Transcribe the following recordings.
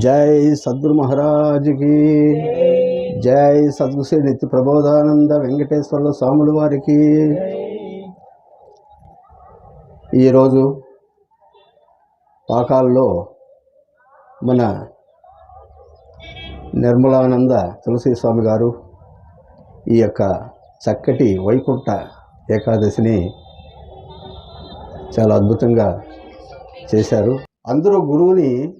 జై సద్గురు మహారాజుకి. జై సద్గురు శ్రీ నిత్య ప్రబోధానంద వెంకటేశ్వర్ల స్వాముల వారికి. ఈరోజు పాకాల్లో మన నిర్మలానంద తులసి స్వామి గారు ఈ యొక్క చక్కటి వైకుంఠ ఏకాదశిని చాలా అద్భుతంగా చేశారు. అందరూ గురువుని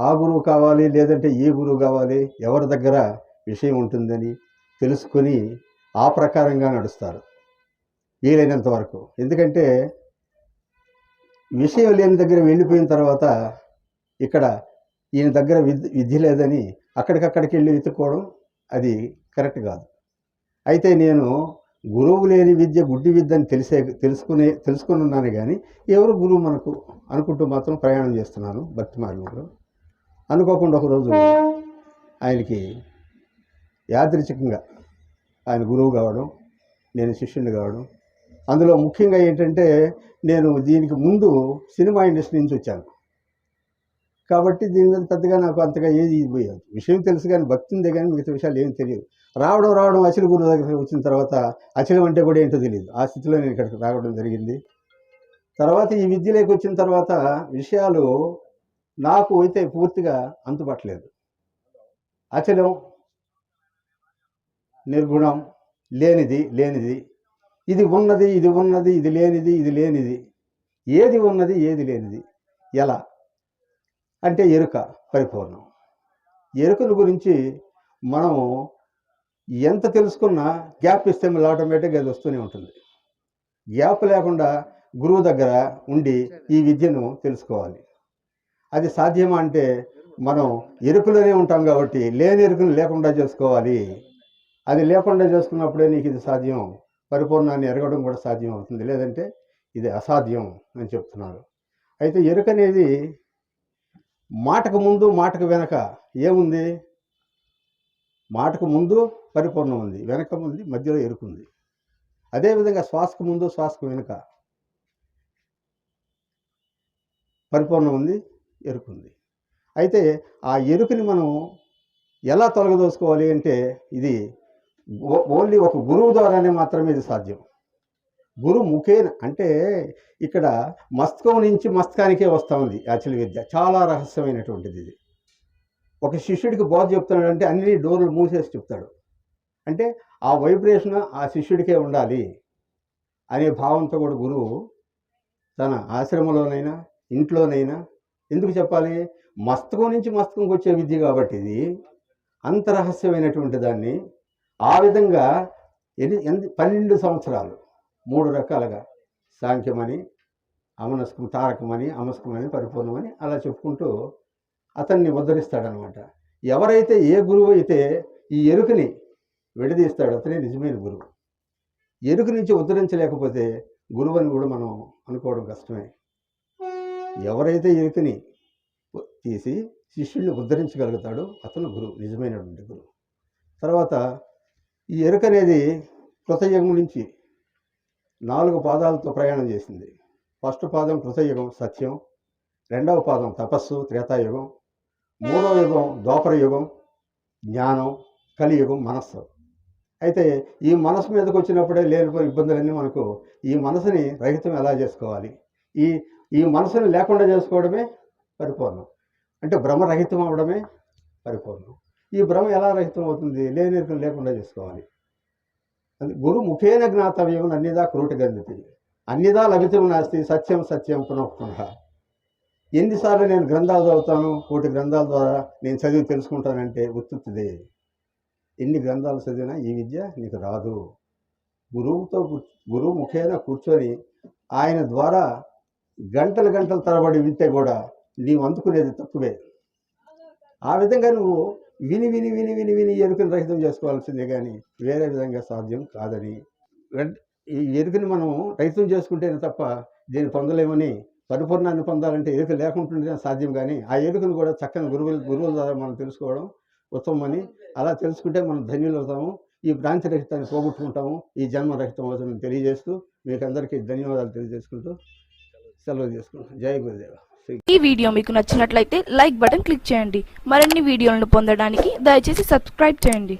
ఆ గురువు కావాలి లేదంటే ఈ గురువు కావాలి ఎవరి దగ్గర విషయం ఉంటుందని తెలుసుకొని ఆ ప్రకారంగా నడుస్తారు. వీలైనంత వరకు. ఎందుకంటే విషయం లేని దగ్గర వెళ్ళిపోయిన తర్వాత ఇక్కడ ఈయన దగ్గర విద్య విద్య లేదని అక్కడికక్కడికి వెళ్ళి వెతుక్కోవడం అది కరెక్ట్ కాదు. అయితే నేను గురువు లేని విద్య గుడ్డి విద్య అని తెలిసే తెలుసుకునే తెలుసుకుని ఉన్నాను కానీ ఎవరు గురువు మనకు అనుకుంటూ మాత్రం ప్రయాణం చేస్తున్నాను. భక్తి మార్గంలో. అనుకోకుండా ఒకరోజు ఆయనకి యాదృచ్ఛికంగా ఆయన గురువు కావడం నేను శిష్యుని కావడం. అందులో ముఖ్యంగా ఏంటంటే నేను దీనికి ముందు సినిమా ఇండస్ట్రీ నుంచి వచ్చాను. కాబట్టి దీని మీద పెద్దగా నాకు అంతగా ఏది పోయేది విషయం తెలుసు కానీ భక్తి ఉందే కానీ మిగతా విషయాలు ఏం తెలియదు. రావడం రావడం అచల గురువు దగ్గరికి వచ్చిన తర్వాత అచలం అంటే కూడా ఏంటో తెలియదు. ఆ స్థితిలో నేను ఇక్కడికి రావడం జరిగింది. తర్వాత ఈ విద్యలోకి వచ్చిన తర్వాత విషయాలు నాకు అయితే పూర్తిగా అంతుపట్టలేదు అచలం నిర్గుణం లేనిది లేనిది. ఇది ఉన్నది ఇది ఉన్నది ఇది లేనిది ఇది లేనిది. ఏది ఉన్నది ఏది లేనిది. ఎలా? అంటే ఎరుక పరిపూర్ణం. ఎరుకల గురించి మనం ఎంత తెలుసుకున్నా గ్యాప్ ఇస్తే మళ్ళీ ఆటోమేటిక్గా అది వస్తూనే ఉంటుంది. గ్యాప్ లేకుండా గురువు దగ్గర ఉండి ఈ విద్యను తెలుసుకోవాలి. అది సాధ్యమా అంటే మనం ఎరుకులోనే ఉంటాం కాబట్టి లేని ఎరుకులు లేకుండా చేసుకోవాలి. అది లేకుండా చేసుకున్నప్పుడే నీకు ఇది సాధ్యం. పరిపూర్ణాన్ని ఎరగడం కూడా సాధ్యం అవుతుంది. లేదంటే ఇది అసాధ్యం అని చెప్తున్నారు. అయితే ఎరుక అనేది మాటకు ముందు మాటకు వెనక ఏముంది? మాటకు ముందు పరిపూర్ణం ఉంది. వెనక ఉంది మధ్యలో ఎరుకుంది అదేవిధంగా శ్వాసకు ముందు శ్వాసకు వెనుక పరిపూర్ణం ఉంది. ఎరుకుంది. అయితే ఆ ఎరుకుని మనం ఎలా తొలగదోసుకోవాలి అంటే ఇది ఓన్లీ ఒక గురువు ద్వారానే మాత్రమే ఇది సాధ్యం. గురు ముఖేన అంటే ఇక్కడ మస్తకం నుంచి మస్తకానికే వస్తూ ఉంది యాచల విద్య. చాలా రహస్యమైనటువంటిది ఇది. ఒక శిష్యుడికి బోధ చెప్తున్నాడంటే అన్ని డోర్లు మూసేసి చెప్తాడు. అంటే ఆ వైబ్రేషన్ ఆ శిష్యుడికే ఉండాలి అనే భావంతో కూడా గురువు తన ఆశ్రమంలోనైనా ఇంట్లోనైనా ఎందుకు చెప్పాలి? మస్తకం నుంచి మస్తకంకి వచ్చే విద్య కాబట్టి ఇది అంత రహస్యమైనటువంటి దాన్ని. ఆ విధంగా ఎన్ని ఎంత పన్నెండు సంవత్సరాలు మూడు రకాలుగా సాంఖ్యమని అమనస్కం తారకమని అమస్కమని పరిపూర్ణమని అలా చెప్పుకుంటూ అతన్ని ఉద్ధరిస్తాడనమాట. ఎవరైతే ఏ గురువు అయితే ఈ ఎరుకని విడదీస్తాడో అతనే నిజమైన గురువు. ఎరుక నుంచి ఉద్ధరించలేకపోతే గురువు అని కూడా మనం అనుకోవడం కష్టమే. ఎవరైతే ఎరుకని తీసి శిష్యుడిని ఉద్ధరించగలుగుతాడో అతను గురువు నిజమైనటువంటి గురువు. తర్వాత ఈ ఎరుక అనేది కృతయుగం నుంచి నాలుగు పాదాలతో ప్రయాణం చేసింది. ఫస్ట్ పాదం కృతయుగం సత్యం. రెండవ పాదం తపస్సు త్రేతాయుగం. మూడవ యుగం ద్వాపర యుగం జ్ఞానం కలియుగం మనస్సు. అయితే ఈ మనసు మీదకి వచ్చినప్పుడే లేనిపోయిన ఇబ్బందులన్నీ మనకు ఈ మనసుని రహితం ఎలా చేసుకోవాలి? ఈ ఈ మనసుని లేకుండా చేసుకోవడమే పరిపూర్ణం. అంటే భ్రమరహితం అవడమే పరిపూర్ణం. ఈ భ్రమ ఎలా రహితం అవుతుంది? లేని లేకుండా చేసుకోవాలి. అది గురు ముఖేన జ్ఞాతవ్యం అన్నిదా క్రూట గంధితి. అన్నిదా లభితం నాస్తి సత్యం సత్యం పునః పునః ఎన్నిసార్లు నేను గ్రంథాలు చదువుతాను కోటి గ్రంథాల ద్వారా నేను చదివి తెలుసుకుంటానంటే ఉత్తుత్తిదే. ఎన్ని గ్రంథాలు చదివినా ఈ విద్య నీకు రాదు. గురువుతో గురువు ముఖేన కూర్చొని ఆయన ద్వారా గంటలు గంటల తరబడి వింటే కూడా నీవు అందుకునేది తక్కువే ఆ విధంగా నువ్వు విని విని విని విని విని ఎరుకను రహితం చేసుకోవాల్సిందే కానీ వేరే విధంగా సాధ్యం కాదని. ఈ ఎరుకని మనం రహితం చేసుకుంటేనే తప్ప దీన్ని పొందలేమని పరిపూర్ణాన్ని పొందాలంటే ఎరుక లేకుంటుంటే సాధ్యం కానీ ఆ ఎరుకను కూడా చక్కని గురువుల గురువుల ద్వారా మనం తెలుసుకోవడం ఉత్తమమని అలా తెలుసుకుంటే మనం ధన్యులు అవుతాము ఈ భ్రాంతి రహితాన్ని పోగొట్టుకుంటాము. ఈ జన్మ రహితం అవుతుందని తెలియజేస్తూ మీకు అందరికీ ధన్యవాదాలు తెలియజేసుకుంటూ సెలవు తీసుకుంటాం జై గురుదేవ. ఈ వీడియో మీకు నచ్చినట్లయితే లైక్ బటన్ క్లిక్ చేయండి. మరిన్ని వీడియోలను పొందడానికి దయచేసి సబ్స్క్రైబ్ చేయండి.